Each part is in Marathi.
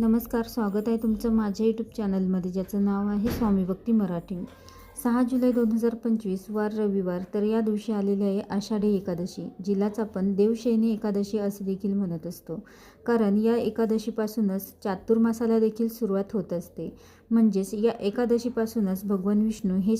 नमस्कार स्वागत आहे तुमचं माझ्या यूट्यूब चॅनलमध्ये ज्याचं नाव आहे स्वामी भक्ती मराठी. सहा जुलै दोन हजार पंचवीस वार रविवार तर या दिवशी आलेली आहे आषाढी एकादशी जिलाच आपण देवशयनी एकादशी असे देखील म्हणत असतो. कारण या एकादशीपासूनच चातुर्मासाला देखील सुरुवात होत असते. म्हणजेच या एकादशीपासूनच भगवान विष्णू हे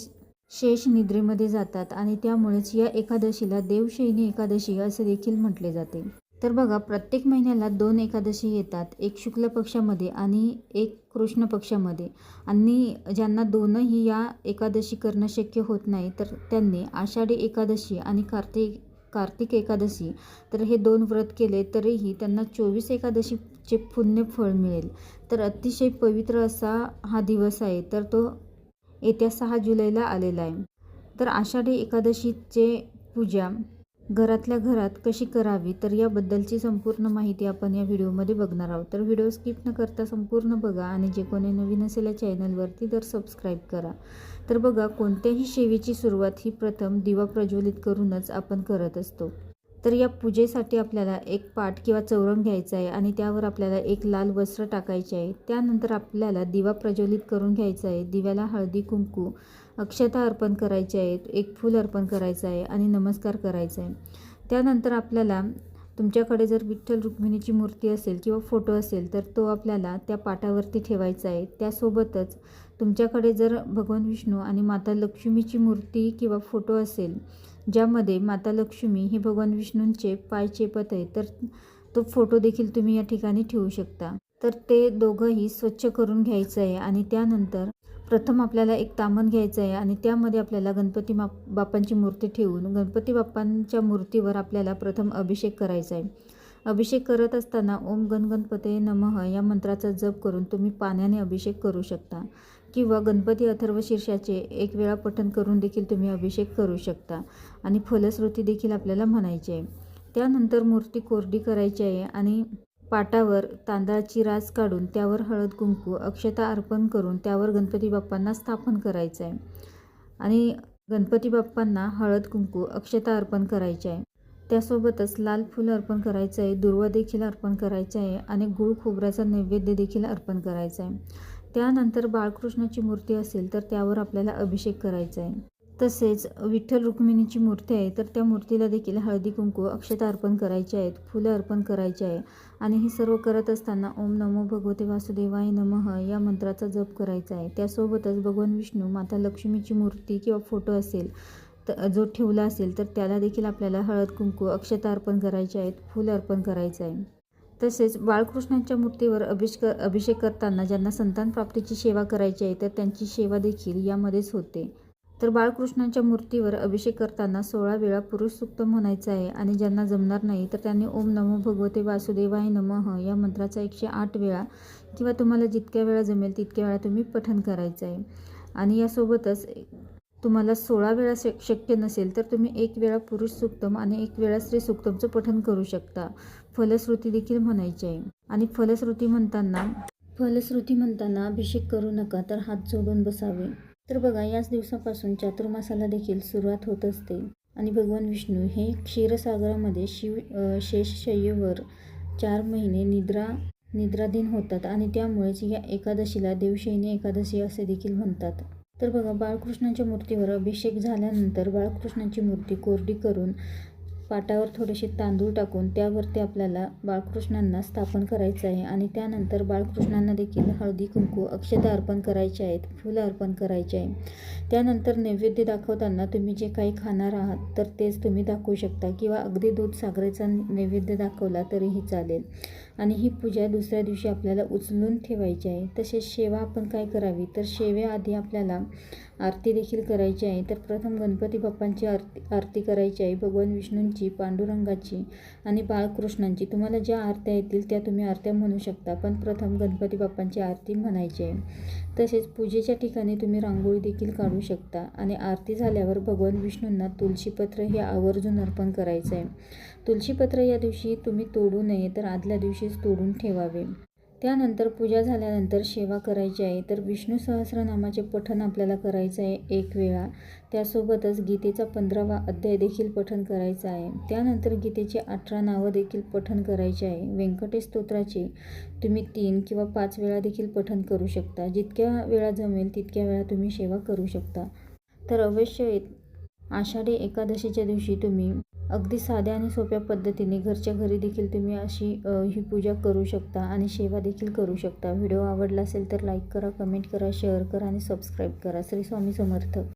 शेष निद्रेमध्ये जातात आणि त्यामुळेच या एकादशीला देवशयनी एकादशी असे देखील म्हटले जाते. तर बघा प्रत्येक महिन्याला दोन एकादशी येतात एक शुक्ल पक्षामध्ये आणि एक कृष्ण पक्षामध्ये. आणि ज्यांना दोनही या एकादशी करणं शक्य होत नाही तर त्यांनी आषाढी एकादशी आणि कार्तिक कार्तिक एकादशी तर हे दोन व्रत केले तरीही त्यांना चोवीस एकादशीचे पुण्य फळ मिळेल. तर अतिशय पवित्र असा हा दिवस आहे तर तो येत्या सहा जुलैला आलेला आहे. तर आषाढी एकादशीचे पूजा घरातल्या घरात कशी करावी तर याबद्दलची संपूर्ण माहिती आपण या व्हिडिओमध्ये बघणार आहोत. तर व्हिडिओ स्किप न करता संपूर्ण बघा आणि जे कोणी नवीन असेल या चॅनलवरती तर सबस्क्राईब करा. तर बघा कोणत्याही सेवेची सुरुवात ही प्रथम दिवा प्रज्वलित करूनच आपण करत असतो. तर या पूजेसाठी आपल्याला एक पाट किंवा चौरंग घ्यायचा आहे आणि त्यावर आपल्याला एक लाल वस्त्र टाकायचे आहे. त्यानंतर आपल्याला दिवा प्रज्वलित करून घ्यायचा आहे. दिव्याला हळदी कुंकू अक्षता अर्पण करायचे आहेत. एक फूल अर्पण करायचं आहे आणि नमस्कार करायचा आहे. त्यानंतर आपल्याला तुमच्याकडे जर विठ्ठल रुक्मिणीची मूर्ती असेल किंवा फोटो असेल तर तो आपल्याला त्या पाटावरती ठेवायचा आहे. त्यासोबतच तुमच्याकडे जर भगवान विष्णू आणि माता लक्ष्मीची मूर्ती किंवा फोटो असेल ज्यामध्ये माता लक्ष्मी हे भगवान विष्णूंचे पाय चेपत आहे तर तो फोटो देखील तुम्ही या ठिकाणी ठेवू शकता. तर ते दोघंही स्वच्छ करून घ्यायचं आहे आणि त्यानंतर प्रथम आपल्याला एक तामण घ्यायचं आहे आणि त्यामध्ये आपल्याला गणपती मा बाप्पांची मूर्ती ठेवून गणपती बाप्पांच्या मूर्तीवर आपल्याला प्रथम अभिषेक करायचा आहे. अभिषेक करत असताना ओम गणगणपते नमः या मंत्राचा जप करून तुम्ही पाण्याने अभिषेक करू शकता. किंवा गणपती अथर्व शीर्षाचे एक वेळा पठण करून देखील तुम्ही अभिषेक करू शकता. आणि फलश्रुती देखील आपल्याला म्हणायची आहे. त्यानंतर मूर्ती कोरडी करायची आहे आणि पाटावर तांदळाची रास काढून त्यावर हळद कुंकू अक्षता अर्पण करून त्यावर गणपती बाप्पांना स्थापन करायचं आहे. आणि गणपती बाप्पांना हळद कुंकू अक्षता अर्पण करायचे आहे. त्यासोबतच लाल फूल अर्पण करायचं आहे दुर्वा देखील अर्पण करायचं आहे आणि गुळ खोबऱ्याचा नैवेद्य देखील अर्पण करायचा आहे. त्यानंतर बाळकृष्णाची मूर्ती असेल तर त्यावर आपल्याला अभिषेक करायचा आहे. तसेच विठ्ठल रुक्मिणीची मूर्ती आहे तर त्या मूर्तीला देखील हळदी कुंकू अक्षता अर्पण करायचे आहेत फुलं अर्पण करायचे आहे. आणि हे सर्व करत असताना ओम नमो भगवते वासुदेवाय नमः या मंत्राचा जप करायचा आहे. त्यासोबतच भगवान विष्णू माता लक्ष्मीची मूर्ती किंवा फोटो असेल तर जो ठेवला असेल तर त्याला देखील आपल्याला हळद कुंकू अक्षता अर्पण करायचे आहेत फुल अर्पण करायचं आहे. तसेच बाळकृष्णांच्या मूर्तीवर अभिषेक अभिषेक करताना ज्यांना संतान प्राप्तीची सेवा करायची आहे तर त्यांची सेवा देखील यामध्येच होते. तर बाळकृष्णांच्या मूर्तीवर अभिषेक करताना सोळा वेळा पुरुष सुक्त म्हणायचं आहे आणि ज्यांना जमणार नाही तर त्यांनी ओम नमो भगवते वासुदेवाय नमः या मंत्राचा एकशे आठ वेळा किंवा तुम्हाला जितक्या वेळा जमेल तितक्या वेळा तुम्ही पठण करायचं आहे. आणि यासोबतच तुम्हाला सोळा वेळा शक्य नसेल तर तुम्ही एक वेळा पुरुष सुक्तम आणि एक वेळा स्त्री सुक्तमचं पठन करू शकता. फलश्रुती देखील म्हणायची आहे. आणि फलश्रुती म्हणताना फलश्रुती म्हणताना अभिषेक करू नका तर हात जोडून बसावे. तर बघा याच दिवसापासून चातुर्मासाला देखील सुरुवात होत असते. आणि भगवान विष्णू हे क्षीरसागरामध्ये शिव शेषशय्येवर चार महिने निद्रा निद्राधीन होतात. आणि त्यामुळेच या एकादशीला देवशयनी एकादशी असे देखील म्हणतात. तर बघा बाळकृष्णाच्या मूर्तीवर अभिषेक झाल्यानंतर बाळकृष्णाची मूर्ती कोरडी करून पाटावर थोडेसे तांदूळ टाकून त्यावरती आपल्याला बाळकृष्णांना स्थापन करायचं आहे. आणि त्यानंतर बाळकृष्णांना देखील हळदी कुंकू अक्षता अर्पण करायचे आहेत फुलं अर्पण करायचे आहे. त्यानंतर नैवेद्य दाखवताना तुम्ही जे काही खाणार आहात तर तेच तुम्ही दाखवू शकता. किंवा अगदी दूध साखरेचा नैवेद्य दाखवला तरीही चालेल. आणि ही पूजा दुसऱ्या दिवशी आपल्याला उचलून ठेवायची आहे. तसेच सेवा आपण काय करावी? तर सेवेआधी आपल्याला आरती देखील करायची आहे. तर प्रथम गणपती बाप्पांची आरती आरती करायची आहे. भगवान विष्णूंची पांडुरंगाची आणि बाळकृष्णांची. तुम्हाला ज्या आरत्या येतील त्या तुम्ही आरत्या म्हणू शकता पण प्रथम गणपती बाप्पांची आरती म्हणायची आहे. तसेच पूजेच्या ठिकाणी तुम्ही रांगोळी देखील काढू शकता आणि आरती झाल्यावर भगवान विष्णूंना तुळशीपत्र हे आवर्जून अर्पण करायचं आहे. तुळशीपत्र या दिवशी तुम्ही तोडू नये तर आदल्या दिवशीच तोडून ठेवावे. त्यानंतर पूजा झाल्यानंतर सेवा करायची आहे तर विष्णू सहस्रनामाचे पठण आपल्याला करायचं आहे एक वेळा. त्यासोबतच गीतेचा पंधरावा अध्याय देखील पठण करायचा आहे. त्यानंतर गीतेचे अठरा नावं देखील पठण करायचे आहे. व्यंकटेश स्तोत्राचे तुम्ही तीन किंवा पाच वेळा देखील पठण करू शकता. जितक्या वेळा जमेल तितक्या वेळा तुम्ही सेवा करू शकता. तर अवश्य आषाढी एकादशीच्या दिवशी तुम्ही अगदी साध्या आणि सोप्या पद्धतीने घरच्या घरी देखील तुम्ही अशी ही पूजा करू शकता आणि सेवा देखील करू शकता. व्हिडिओ आवडला असेल तर लाईक करा कमेंट करा शेअर करा आणि सबस्क्राईब करा. श्री स्वामी समर्थ.